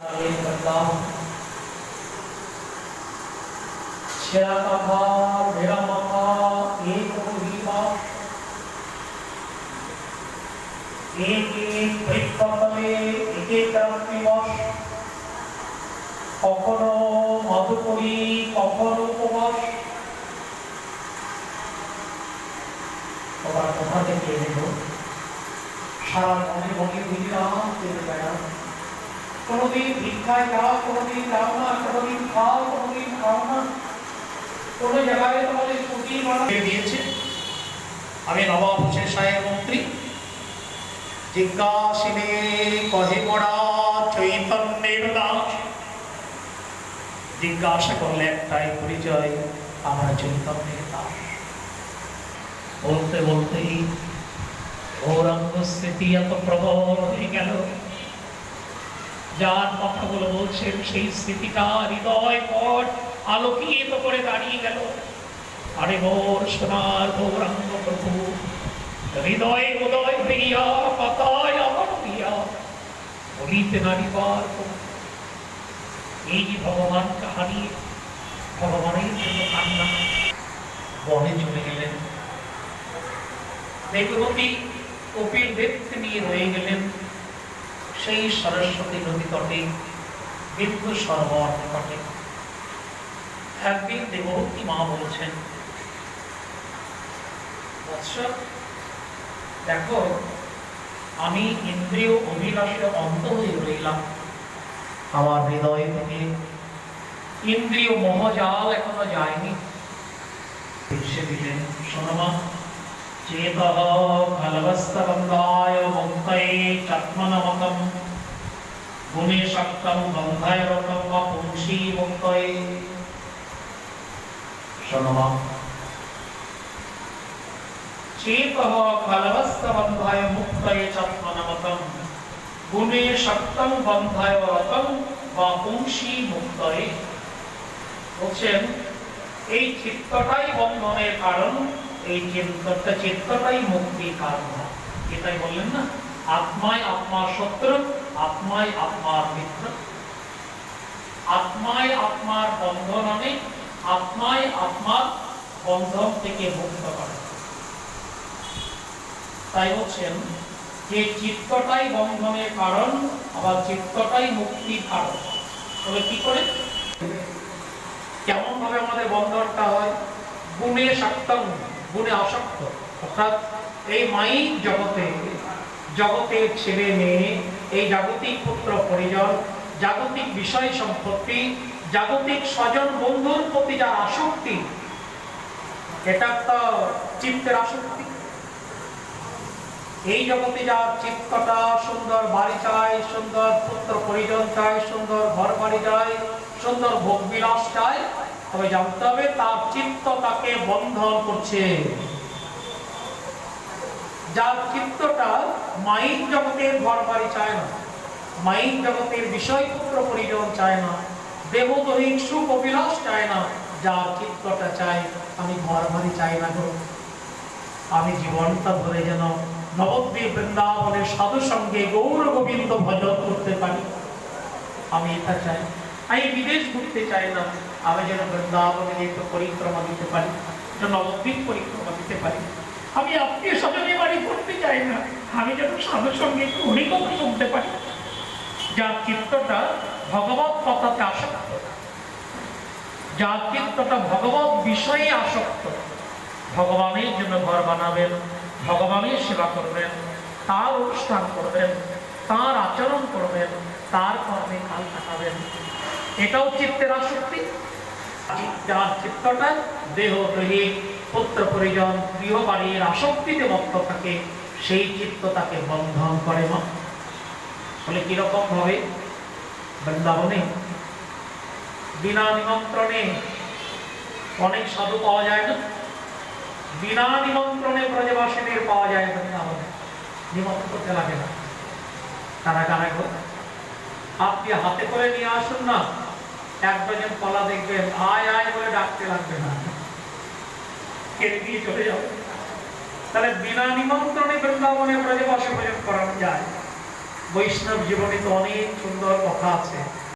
কাঁথা এক এক এক বৃক্ষতলে এক এক কখনো মধুকরী কখনো উপবাস আবার কোথা থেকে এলো সারা মনে মনে বুঝলাম বেড়াম কোনোদিন ভিক্ষায় যাও, কোনোদিন যাও না, কোনোদিন খাও কোনোদিন খাও না। কোনো জায়গায় তোমাদের ছুটি বানিয়ে দিয়েছে। আমি নবাব হোসেন সাহেব মন্ত্রী। জিজ্ঞাসিনে কহে পড়া চৈতন্যের দাস জিজ্ঞাসা করলে একটাই পরিচয়, আমরা চৈতন্যের দাস বলতে বলতেই গৌরাঙ্গ স্মৃতি এত প্রবল হয়ে গেল। যার কথাগুলো বলছেন সেই স্মৃতিটা হৃদয় পট আলোকিত করে দাঁড়িয়ে গেল। আরে মোর সোনার গৌরাঙ্গ প্রভু, হৃদয়ে উদয় হইয়া পাতায় আমার হইয়া বলিতে নারিবার এই যে ভগবান কাহানি, ভগবানের জন্য কান্না। বনে চলে গেলেন। বেগবতী কপিল দেবকে নিয়ে রয়ে গেলেন। সেই সরস্বতী নদী তটে বিন্দু সরোবর নিকটে। একদিন দেবতী মা বলছেন দেখো, আমি ইন্দ্রিয় অভিলাষে অন্ত হয়ে রইলাম। আমার হৃদয় থেকে ইন্দ্রিয় মহাজাল এখনও যায়নি। সে দিলেন শোনমা చేతః ఫలవస్తరంగాయ ముక్తై చక్మనమకం భూమి శక్తం బంధయరకం వ పుంషీ ముక్తై శనమ చేతః ఫలవస్తరంగాయ ముక్తై చక్మనమకం গুণে সপ্তম বন্ধায় রতম বা পুংশী মুক্তরে বলছেন এই চিত্তটাই বন্ধনের কারণ এই চিত্তটা চিত্তটাই মুক্তির কারণ। এটাই বললেন না? আত্মায় আত্মার শত্রু আত্মায় আত্মার মিত্র। আত্মায় আত্মার বন্ধন আনে, আত্মায় আত্মার বন্ধন থেকে মুক্ত করে। তাই বলছেন যে চিত্তটাই বন্ধনের কারণ, আবার চিত্তটাই মুক্তির কারণ। তবে কি করে? কেমন ভাবে আমাদের বন্ধনটা হয়? গুণে সপ্তম গুণে আসক্ত। অর্থাৎ এই মাইক জগতে, জগতের ছেলে মেয়ে, এই জাগতিক পুত্র পরিজন, জাগতিক বিষয় সম্পত্তি, জাগতিক স্বজন বন্ধুর প্রতি যার আসক্তি এটা তো চিত্তের আসক্তি। এই জগতে যার চিত্তটা সুন্দর বাড়ি চায় সুন্দর পুত্র পরিজন চায় সুন্দর ঘর বাড়ি চায় সুন্দর ভোগ বিলাস চায় তবে জানতে হবে তার চিত্ত তাকে বন্ধন করছে। যার চিত্তটা মাইন জগতের ঘর বাড়ি চায় না মাইন জগতের বিষয়পুত্র পরিজন চায় না দেহ দৈহিক সুখ অভিলাষ চায় না, যার চিত্তটা চায়, আমি ঘর বাড়ি চাই না গো। আমি জীবনটা ধরে যেন নবদ্বীপ বৃন্দাবনের সাধু সঙ্গে গৌর গোবিন্দ ভজন করতে পারি। আমি এটা চাই। আমি বিদেশ ঘুরতে চাই না। আমি যেন বৃন্দাবনে একটু পরিক্রমা দিতে পারি, যেন নবদ্বীপ পরিক্রমা দিতে পারি। আমি আত্মীয় স্বজনে বাড়ি করতে চাই না, আমি যেন সাধুর সঙ্গে একটু হরিকথা শুনতে পারি। যার চিত্তটা ভগবত কথাতে আসক্ত যার চিত্তটা ভগবত বিষয়ে আসক্ত, ভগবানের জন্য ঘর বানাবেন, ভগবানের সেবা করবেন, তার অনুষ্ঠান করবেন, তার আচরণ করবেন, তার কর্মে কাল কাটাবেন। এটাও চিত্তের আসক্তি। আসক্তিতে মত্ত থাকে, সেই চিত্ত তাকে বন্ধন করে মা। ফলে কীরকম ভাবে? বৃন্দাবনে বিনা নিমন্ত্রণে অনেক সাধু পাওয়া যায় না। বিনা নিমন্ত্রণে ব্রজবাসীদের পাওয়া যায় বৃন্দাবনে। নিমন্ত্রণ করতে লাগে না। কারা গো, আপনি হাতে করে নিয়ে আসুন না। এক ডজন কলা দেখবেন আয় আয় বলে ডাকতে লাগবে না। দিয়ে চলে যাবে তাহলে বিনা নিমন্ত্রণে বৃন্দাবনে ব্রজবাসী ভোজন করানো যায়। বৈষ্ণব জীবনে তো অনেক সুন্দর কথা আছে।